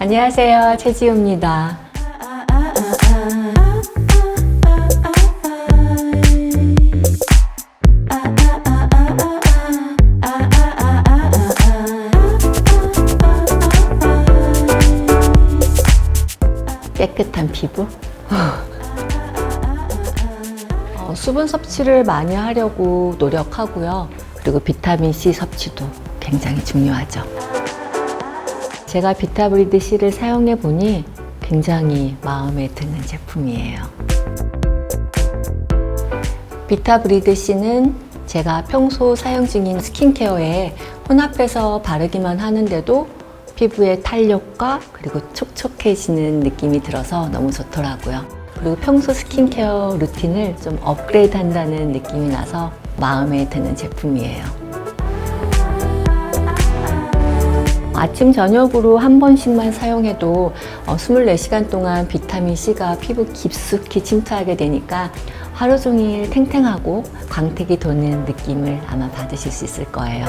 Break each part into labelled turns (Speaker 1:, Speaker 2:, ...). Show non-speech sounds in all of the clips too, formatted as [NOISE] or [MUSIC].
Speaker 1: 안녕하세요. 최지우입니다. 깨끗한 피부? 어, 수분 섭취를 많이 하려고 노력하고요. 그리고 비타민 C 섭취도 굉장히 중요하죠. 제가 비타브리드 C를 사용해 보니 굉장히 마음에 드는 제품이에요. 비타브리드 C는 제가 평소 사용 중인 스킨케어에 혼합해서 바르기만 하는데도 피부의 탄력과 그리고 촉촉해지는 느낌이 들어서 너무 좋더라고요. 그리고 평소 스킨케어 루틴을 좀 업그레이드 한다는 느낌이 나서 마음에 드는 제품이에요. 아침 저녁으로 한 번씩만 사용해도 어, 24시간 동안 비타민 C가 피부 깊숙이 침투하게 되니까 하루 종일 탱탱하고 광택이 도는 느낌을 아마 받으실 수 있을 거예요.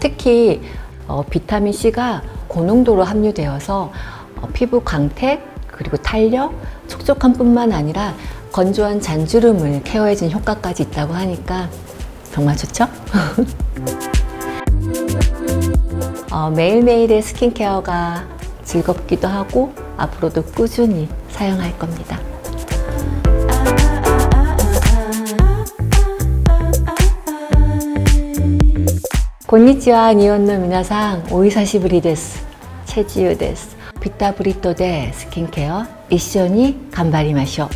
Speaker 1: 특히 어, 비타민 C가 고농도로 함유되어서 어, 피부 광택 그리고 탄력, 촉촉함 뿐만 아니라 건조한 잔주름을 케어해준 효과까지 있다고 하니까 정말 좋죠? [LAUGHS] 어, 매일매일의 스킨케어가 즐겁기도 하고 앞으로도 꾸준히 사용할 겁니다. 곤니치와 니온노 미나상 오이사시부리 데스 체지유 데스 비타 브리토 데 스킨케어 이쇼니 간바리 마쇼